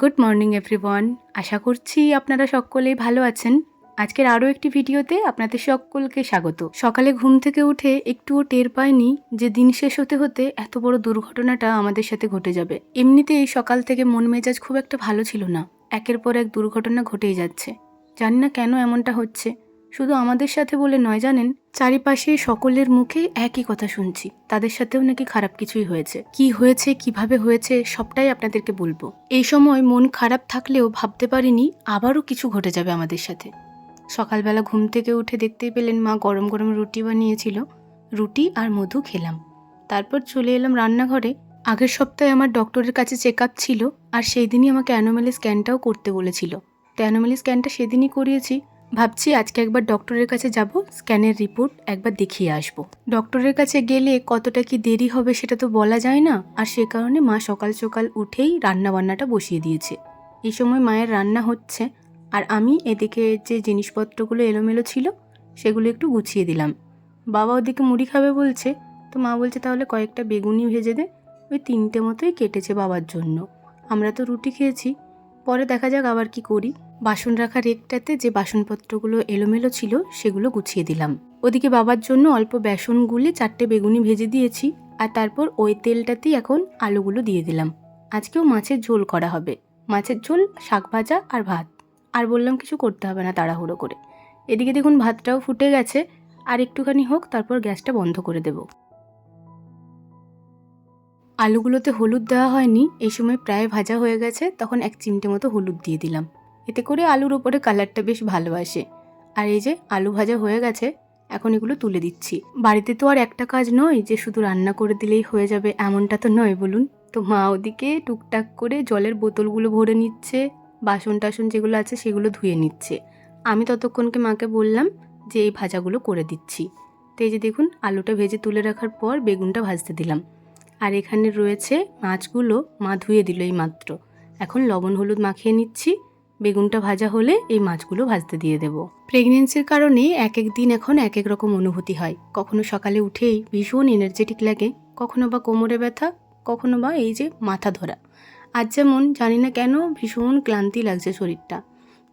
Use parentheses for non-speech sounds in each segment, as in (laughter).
Good morning everyone আশা করছি আপনারা সকলেই ভালো আছেন। আজকের আরও একটি ভিডিওতে আপনাদের সকলকে স্বাগত। সকালে ঘুম থেকে উঠে একটুও টের পাইনি যে দিন শেষ হতে হতে এত বড় দুর্ঘটনাটা আমাদের সাথে ঘটে যাবে। এমনিতেই সকাল থেকে মন মেজাজ খুব একটা ভালো ছিল না। একের পর এক দুর্ঘটনা ঘটেই যাচ্ছে। জানি না কেন এমনটা হচ্ছে। শুধু আমাদের সাথে বলে নয় জানেন? চারিপাশে সকলের মুখে একই কথা শুনছি। তাদের সাথেও নাকি খারাপ কিছুই হয়েছে। কি হয়েছে, কীভাবে হয়েছে, সবটাই আপনাদেরকে বলব। এই সময় মন খারাপ থাকলেও ভাবতে পারিনি আবারও কিছু ঘটে যাবে আমাদের সাথে। সকালবেলা ঘুম থেকে উঠে দেখতেই পেলেন মা গরম গরম রুটি বানিয়েছিল। রুটি আর মধু খেলাম। তারপর চলে এলাম রান্নাঘরে। আগের সপ্তাহে আমার ডক্টরের কাছে চেক আপ ছিল আর সেই দিনই আমাকে অ্যানোমালি স্ক্যানটাও করতে বলেছিল। তো অ্যানোমালি স্ক্যানটা সেদিনই করিয়েছি। ভাবছি আজকে একবার ডক্টরের কাছে যাব, স্ক্যানের রিপোর্ট একবার দেখিয়ে আসব। ডক্টরের কাছে গেলে কতটা কি দেরি হবে সেটা তো বলা যায় না, আর সে কারণে মা সকাল সকাল উঠেই রান্না বান্নাটা বসিয়ে দিয়েছে। এই সময় মায়ের রান্না হচ্ছে, আর আমি এদিকে যে জিনিসপত্রগুলো এলোমেলো ছিল, সেগুলো একটু গুছিয়ে দিলাম। বাবা ওদিকে মুড়ি খাবে বলছে, তো মা বলছে তাহলে কয়েকটা বেগুনি ভেজে দে, ওই তিনটে মতোই কেটেছে বাবার জন্য। আমরা তো রুটি খেয়েছি পরে দেখা যাক আবার কি করি। বাসন রাখার রেকটাতে যে বাসনপত্রগুলো এলোমেলো ছিল, সেগুলো গুছিয়ে দিলাম। ওদিকে বাবার জন্য অল্প বেসন গুলে চারটে বেগুনি ভেজে দিয়েছি আর তারপর ওই তেলটাতেই এখন আলুগুলো দিয়ে দিলাম। আজকেও মাছের ঝোল করা হবে। মাছের ঝোল, শাক ভাজা আর ভাত। আর বললাম কিছু করতে হবে না তাড়াহুড়ো করে। এদিকে দেখুন ভাতটাও ফুটে গেছে। আর একটুখানি হোক, তারপর গ্যাসটা বন্ধ করে দেব। আলুগুলোতে হলুদ দেওয়া হয়নি, এই সময় প্রায় ভাজা হয়ে গেছে, তখন এক চিমটে মতো হলুদ দিয়ে দিলাম। এতে করে আলুর ওপরে কালারটা বেশ ভালো আসে। আর এই যে আলু ভাজা হয়ে গেছে, এখন এগুলো তুলে দিচ্ছি। বাড়িতে তো আর একটা কাজ নয় যে শুধু রান্না করে দিলেই হয়ে যাবে, এমনটা তো নয় বলুন। তো মা ওদিকে টুকটাক করে জলের বোতলগুলো ভরে নিচ্ছে, বাসন টাসন যেগুলো আছে সেগুলো ধুয়ে নিচ্ছে। আমি ততক্ষণকে মাকে বললাম যে এই ভাজাগুলো করে দিচ্ছি। তো এই যে দেখুন, আলুটা ভেজে তুলে রাখার পর বেগুনটা ভাজতে দিলাম। আর এখানে রয়েছে মাছগুলো, মা ধুয়ে দিল এই মাত্র এখন লবণ হলুদ মাখিয়ে নিচ্ছি। বেগুনটা ভাজা হলে এই মাছগুলো ভাজতে দিয়ে দেব। প্রেগনেন্সির কারণে এক এক দিন এখন এক এক রকম অনুভূতি হয়। কখনো সকালে উঠেই ভীষণ এনার্জেটিক লাগে, কখনো বা কোমরে ব্যথা, কখনো বা এই যে মাথা ধরা। আজ যেমন জানি না কেন ভীষণ ক্লান্তি লাগছে শরীরটা।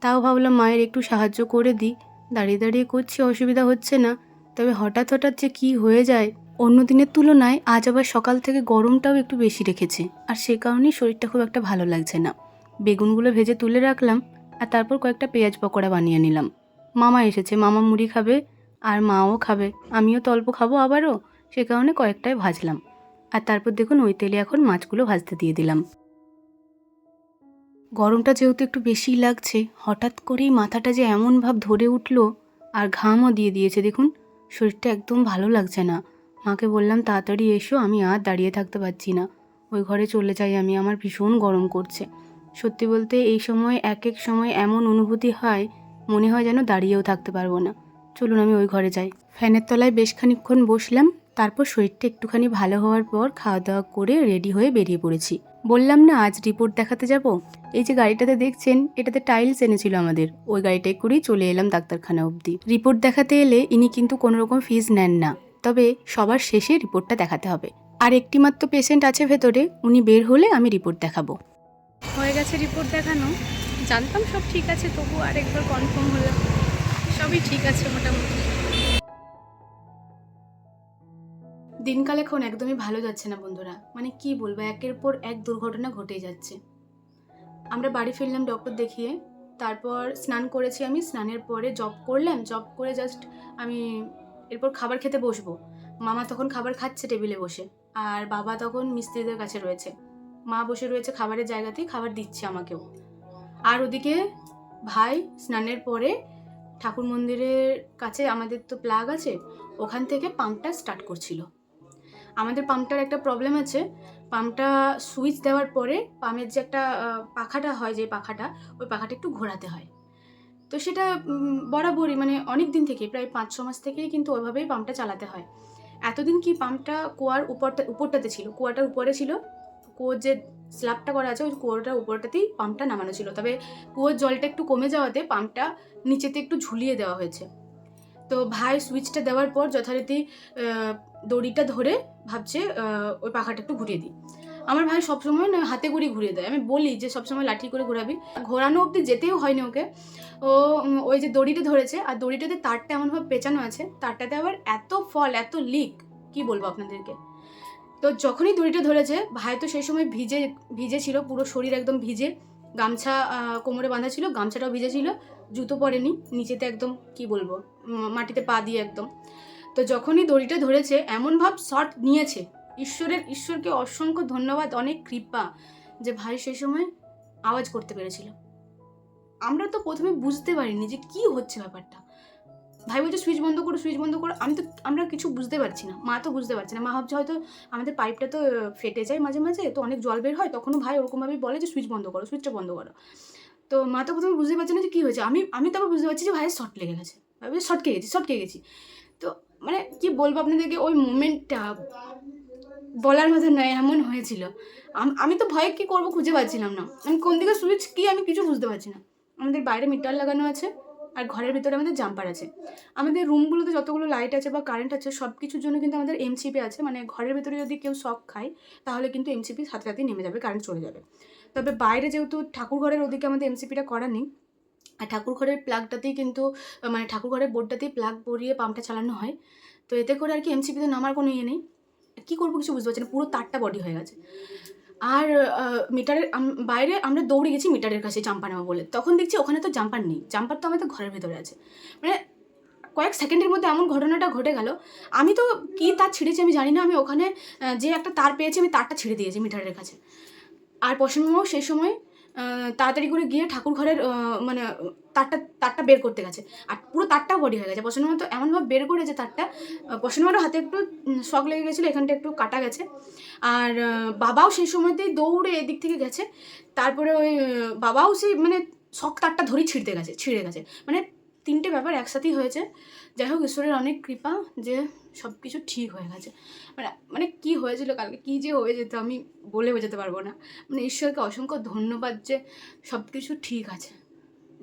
তাও ভাবলাম মায়ের একটু সাহায্য করে দিই। দাঁড়িয়ে দাঁড়িয়ে করছি, অসুবিধা হচ্ছে না। তবে হঠাৎ হঠাৎ যে কী হয়ে যায় অন্য দিনের তুলনায় আজ আবার সকাল থেকে গরমটাও একটু বেশি রেখেছে। আর সে কারণেই শরীরটা খুব একটা ভালো লাগছে না। বেগুনগুলো ভেজে তুলে রাখলাম আর তারপর কয়েকটা পেঁয়াজ পকোড়া বানিয়ে নিলাম। মামা এসেছে, মামা মুড়ি খাবে আর মাও খাবে। আমিও তো অল্প খাব আবারও। সে কারণে কয়েকটাই ভাজলাম। আর তারপর দেখুন ওই তেলে এখন মাছগুলো ভাজতে দিয়ে দিলাম। গরমটা যেহেতু একটু বেশিই লাগছে, হঠাৎ করেই মাথাটা যে এমন ভাব ধরে উঠল আর ঘামও দিয়ে দিয়েছে, দেখুন, শরীরটা একদম ভালো লাগছে না। মাকে বললাম, তাড়াতাড়ি এসো, আমি আর দাঁড়িয়ে থাকতে পারছি না। ওই ঘরে চলে যাই, আমি আমার ভীষণ গরম করছে। সত্যি বলতে, এই সময়, এক এক সময় এমন অনুভূতি হয়, মনে হয় যেন দাঁড়িয়েও থাকতে পারব না। চলুন, আমি ওই ঘরে যাই। ফ্যানের তলায় বেশ খানিকক্ষণ বসলাম, তারপর শরীরটা একটুখানি ভালো হওয়ার পর খাওয়া দাওয়া করে রেডি হয়ে বেরিয়ে পড়েছি। বললাম, না, আজ রিপোর্ট দেখাতে যাব? এই যে গাড়িটাতে দেখছেন, এটাতে টাইলস এনেছিল আমাদের। ওই গাড়িটায় করেই চলে এলাম ডাক্তারখানা অবধি। রিপোর্ট দেখাতে এলে ইনি কিন্তু কোনো রকম ফিজ নেন না। তবে সবার শেষে রিপোর্টটা দেখাতে হবে। আর একটি মাত্র পেশেন্ট আছে ভেতরে উনি বের হলে আমি রিপোর্ট দেখাবো। হয়ে গেছে রিপোর্ট দেখানো। জানতাম সব ঠিক আছে তবু আরেকবার কনফার্ম হলাম। সবই ঠিক আছে মোটামুটি। দিনকাল এখন একদমই ভালো যাচ্ছে না বন্ধুরা। মানে কি বলব একের পর এক দুর্ঘটনা ঘটেই যাচ্ছে। আমরা বাড়ি ফিরলাম ডক্টর দেখিয়ে তারপর স্নান করেছি আমি স্নানের পরে জব করলাম। জব করে জাস্ট আমি এরপর খাবার খেতে বসবো। মামা তখন খাবার খাচ্ছে টেবিলে বসে, আর বাবা তখন মিস্ত্রিদের কাছে রয়েছে। মা বসে রয়েছে খাবারের জায়গাতেই, খাবার দিচ্ছে আমাকেও। আর ওদিকে ভাই স্নানের পরে ঠাকুর মন্দিরের কাছে আমাদের তো প্লাগ আছে, ওখান থেকে পাম্পটা স্টার্ট করছিল। আমাদের পাম্পটার একটা প্রবলেম আছে, পাম্পটা সুইচ দেওয়ার পরে পাম্পের যে একটা পাখাটা হয়, যে পাখাটা, ওই পাখাটা একটু ঘোরাতে হয়। তো সেটা বরাবরই মানে অনেক দিন থেকে প্রায় পাঁচ ছ মাস থেকেই কিন্তু ওইভাবেই পাম্পটা চালাতে হয়। এতদিন কি পাম্পটা কুয়ার উপরটা, উপরটাতে ছিল? কুয়াটার উপরে ছিল। কুয়োর যে স্ল্যাবটা করা আছে, ওই কুয়োটার উপরটাতেই পাম্পটা নামানো ছিল। তবে কুয়োর জলটা একটু কমে যাওয়াতে পাম্পটা নিচেতে একটু ঝুলিয়ে দেওয়া হয়েছে। তো ভাই সুইচটা দেওয়ার পর যথারীতি দড়িটা ধরে ভাবছে ওই পাখাটা একটু ঘুরিয়ে দিই। আমার ভাই সবসময় না হাতে করে ঘুরিয়ে দেয়। আমি বলি যে, সবসময় লাঠি করে ঘোরাবি। ঘোরানো অবধি যেতেও হয়নি ওকে। ও ওই যে দড়িটা ধরেছে, আর দড়িটাতে তারটা এমনভাবে পেঁচানো আছে, তারটাতে আবার এত ফল, এত লিক, কি বলব আপনাদেরকে? তো যখনই দড়িটা ধরেছে, ভাই তো সেই সময় ভিজে ভিজে ছিল, পুরো শরীর একদম ভিজে। গামছা কোমরে বাঁধা ছিল, গামছাটাও ভিজে ছিল, জুতো পরেনি, নিচেতে একদম, কি বলব মাটিতে পা দিয়ে একদম। তো যখনই দড়িটা ধরেছে, এমন ভাব শর্ট নিয়েছে ঈশ্বরের, ঈশ্বরকে অসংখ্য ধন্যবাদ, অনেক কৃপা যে ভাই সেই সময় আওয়াজ করতে পেরেছিল। আমরা তো প্রথমে বুঝতে পারিনি যে কি হচ্ছে ব্যাপারটা। ভাই বলছে, সুইচ বন্ধ করো, সুইচ বন্ধ করো। আমি তো, আমরা কিছু বুঝতে পারছি না। মা তো বুঝতে পারছে না। মা ভাবছে হয়তো আমাদের পাইপটা তো ফেটে যায় মাঝে মাঝে, তো অনেক জল বের হয়। তখনও ভাই ওরকমভাবেই বলে যে, সুইচ বন্ধ করো, সুইচটা বন্ধ করো। তো মা তো প্রথমে বুঝতে পারছে না যে কী হয়েছে। আমি আমি তারপর বুঝতে পারছি যে ভাইয়ের শর্ট লেগে গেছে। ভাই বলছে শর্টকে গেছি শর্টকে গেছি। তো মানে কি বলব আপনাদেরকে, ওই মুমেন্টটা বলার মতো নয়, এমন হয়েছিল। আমি তো ভয়ে কী করব খুঁজে পাচ্ছিলাম না। আমি কোন দিকে সুইচ কি আমি কিছু বুঝতে পারছি না। আমাদের বাইরে মিটার লাগানো আছে আর ঘরের ভিতরে আমাদের জাম্পার আছে। আমাদের রুমগুলোতে যতগুলো লাইট আছে বা কারেন্ট আছে সব কিছুর জন্য কিন্তু আমাদের এমসিপি আছে। মানে ঘরের ভিতরে যদি কেউ শখ খায়, তাহলে কিন্তু এমসিপি সাথে সাথেই নেমে যাবে কারেন্ট চলে যাবে। তবে বাইরে যেহেতু ঠাকুর ঘরের ওদিকে আমাদের এমসিপিটা করা নেই, আর ঠাকুর ঘরের প্লাগটাতেই কিন্তু মানে ঠাকুর ঘরের বোর্ডটাতেই প্লাগ বরিয়ে পাম্পটা চালানো হয়, তো এতে করে আর কি এমসিপিতে নামার কোনো ইয়ে নেই। কী করব কিছু বুঝতে পারছি না, পুরো তারটা বডি হয়ে গেছে। আর মিটারের বাইরে আমরা দৌড়ে গেছি মিটারের কাছে জাম্পার নেওয়া বলে। তখন দেখছি ওখানে তো জাম্পার নেই। জাম্পার তো আমাদের ঘরের ভেতরে আছে। মানে কয়েক সেকেন্ডের মধ্যে এমন ঘটনাটা ঘটে গেল। আমি তো কি তার ছিঁড়েছি আমি জানি না। আমি ওখানে যে একটা তার পেয়েছি, আমি তারটা ছিঁড়ে দিয়েছি মিটারের কাছে। আর পশ্চিমবঙ্গ সেই সময় তাড়াতাড়ি করে গিয়ে ঠাকুর ঘরের মানে তারটা তারটা বের করতে গেছে। আর পুরো তারটাও বডি হয়ে গেছে। পশ্চিমবঙ্গ তো এমনভাবে বের করেছে তারটা পশ্চিমবঙ্গের হাতে একটু শখ লেগে গেছিল, এখানটা একটু কাটা গেছে। আর বাবাও সেই সময়তেই দৌড়ে এদিক থেকে গেছে। তারপরে ওই বাবাও সেই মানে শখ তারটা ধরেই ছিঁড়তে গেছে, ছিঁড়ে গেছে। মানে তিনটে ব্যাপার একসাথেই হয়েছে। যাই হোক, ঈশ্বরের অনেক কৃপা যে সব কিছু ঠিক হয়ে গেছে। মানে মানে কী হয়েছিল কালকে? কী যে হয়ে যেত আমি বলে বোঝাতে পারব না। মানে ঈশ্বরকে অসংখ্য ধন্যবাদ যে সব কিছু ঠিক আছে।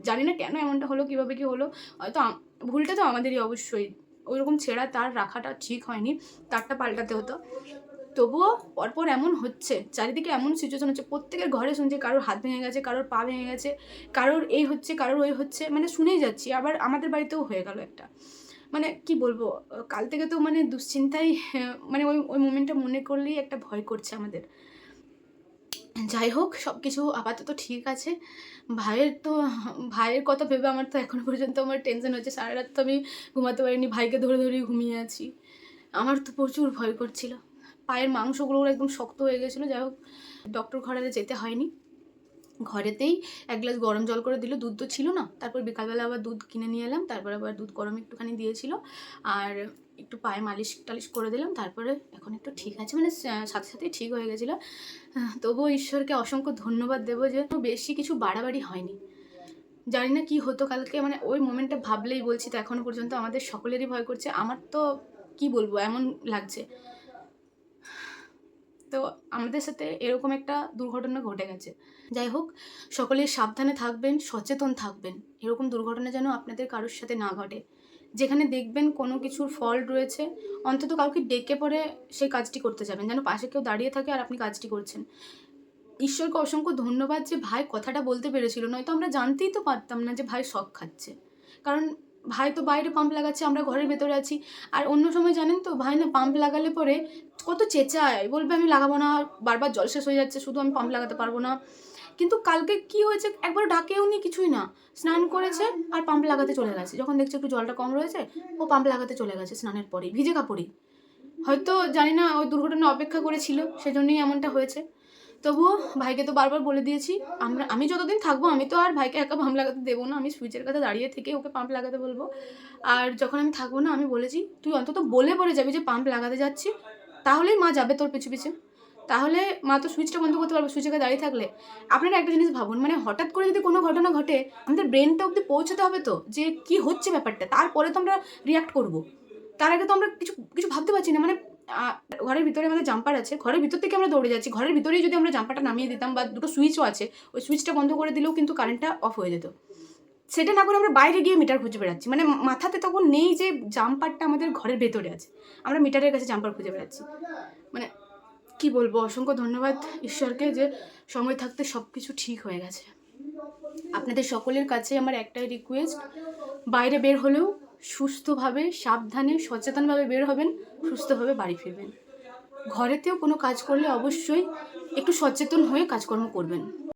জানি না কেন এমনটা হলো, কীভাবে কি হলো। হয়তো ভুলটা তো আমাদেরই অবশ্যই। ওইরকম ছেঁড়া তার রাখাটা ঠিক হয়নি, তারটা পাল্টাতে হতো। তবুও পরপর এমন হচ্ছে, চারিদিকে এমন সিচুয়েশন হচ্ছে, প্রত্যেকের ঘরে শুনছে কারোর হাত ভেঙে গেছে, কারোর পা ভেঙে গেছে, কারোর এই হচ্ছে, কারোর ওই হচ্ছে মানে শুনেই যাচ্ছি, আবার আমাদের বাড়িতেও হয়ে গেল একটা। মানে কি বলব কাল থেকে তো মানে দুশ্চিন্তাই (laughs) মানে ওই ওই মোমেন্টটা মনে করলেই একটা ভয় করছে আমাদের। যাই হোক সব কিছু আপাতত ঠিক আছে। ভাইয়ের তো, ভাইয়ের কথা ভেবে আমার তো এখনও পর্যন্ত আমার টেনশন হচ্ছে সারা রাত তো আমি ঘুমাতে পারিনি, ভাইকে ধরে ধরেই ঘুমিয়ে আছি। আমার তো প্রচুর ভয় করছিল। পায়ের মাংসগুলো একদম শক্ত হয়ে গেছিল, যাই হোক ডক্টর ঘরে যেতে হয়নি। ঘরেতেই এক গ্লাস গরম জল করে দিল, দুধ তো ছিল না, তারপর বিকালবেলা আবার দুধ কিনে নিয়ে এলাম, তারপর আবার দুধ গরম একটুখানি দিয়েছিল, আর একটু পায়ে মালিশ টালিশ করে দিলাম, তারপরে এখন একটু ঠিক আছে মানে সাথে সাথে ঠিক হয়ে গেছিল। তবুও ঈশ্বরকে অসংখ্য ধন্যবাদ দেবো যে বেশি কিছু বাড়াবাড়ি হয়নি। জানি না কি হতো কালকে মানে ওই মোমেন্টটা ভাবলেই বলছি, তো এখনও পর্যন্ত আমাদের সকলেরই ভয় করছে, আমার তো কি বলব, এমন লাগছে। তো আমাদের সাথে এরকম একটা দুর্ঘটনা ঘটে গেছে। যাই হোক, সকলে সাবধানে থাকবেন, সচেতন থাকবেন। এরকম দুর্ঘটনা যেন আপনাদের কারোর সাথে না ঘটে। যেখানে দেখবেন কোনো কিছুর ফল্ট রয়েছে, অন্তত কাউকে ডেকে পরে সেই কাজটি করতে যাবেন। যেন পাশে কেউ দাঁড়িয়ে থাকে আর আপনি কাজটি করছেন। ঈশ্বরকে অসংখ্য ধন্যবাদ যে ভাই কথাটা বলতে পেরেছিল। নয়তো আমরা জানতেই তো পারতাম না যে ভাই শখ খাচ্ছে। কারণ ভাই তো বাইরে পাম্প লাগাচ্ছে, আমরা ঘরের ভেতরে আছি। আর অন্য সময় জানেন তো, ভাই না পাম্প লাগালে পরে কত চেঁচায়। বলবে আমি লাগাবো না, বারবার জল শেষ হয়ে যাচ্ছে, শুধু আমি পাম্প লাগাতে পারব না। কিন্তু কালকে কি হয়েছে একবার ডাকেও নি কিছুই না। স্নান করেছে আর পাম্প লাগাতে চলে গেছে। যখন দেখছে একটু জলটা কম রয়েছে, ও পাম্প লাগাতে চলে গেছে স্নানের পরেই, ভিজে কাপড়ই। হয়তো জানি না, ওই দুর্ঘটনা অপেক্ষা করেছিল, সেজন্যই এমনটা হয়েছে। তবুও ভাইকে তো বারবার বলে দিয়েছি, আমরা, আমি যতদিন থাকব, আমি তো আর ভাইকে একা পাম্প লাগাতে দেবো না, আমি সুইচের কাছে দাঁড়িয়ে থেকে ওকে পাম্প লাগাতে বলব। আর যখন আমি থাকব না, আমি বলেছি, তুই অন্তত বলে পড়ে যাবি যে পাম্প লাগাতে যাচ্ছি, তাহলেই মা যাবে তোর পিছু পিছু। তাহলে মা তো সুইচটা বন্ধ করতে পারবে, সুইচের কাছে দাঁড়িয়ে থাকলে। আপনারা একটা জিনিস ভাবুন মানে হঠাৎ করে যদি কোনো ঘটনা ঘটে, আমাদের ব্রেনটা অব্দি পৌঁছাতে হবে তো, যে কি হচ্ছে ব্যাপারটা, তারপরে তো আমরা রিয়াক্ট করব। তার আগে তো আমরা কিছু কিছু ভাবতে পারছি না মানে ঘরের ভিতরে আমাদের জাম্পার আছে। ঘরের ভিতর থেকে আমরা দৌড়ে যাচ্ছি। ঘরের ভিতরেই যদি আমরা জাম্পারটা নামিয়ে দিতাম বা দুটো সুইচও আছে, ওই সুইচটা বন্ধ করে দিলেও কিন্তু কারেন্টটা অফ হয়ে যেত। সেটা না করে আমরা বাইরে গিয়ে মিটার খুঁজে বেড়াচ্ছি। মানে মাথাতে তখন নেই যে জাম্পারটা আমাদের ঘরের ভেতরে আছে। আমরা মিটারের কাছে জাম্পার খুঁজে বেড়াচ্ছি। মানে কি বলব, অসংখ্য ধন্যবাদ ঈশ্বরকে যে সময় থাকতে সব কিছু ঠিক হয়ে গেছে। আপনাদের সকলের কাছে আমার একটাই রিকোয়েস্ট বাইরে বের হলেও সুস্থভাবে, সাবধানে, সচেতনভাবে বের হবেন, সুস্থভাবে বাড়ি ফিরবেন। ঘরেতেও কোনো কাজ করলে অবশ্যই একটু সচেতন হয়ে কাজকর্ম করবেন।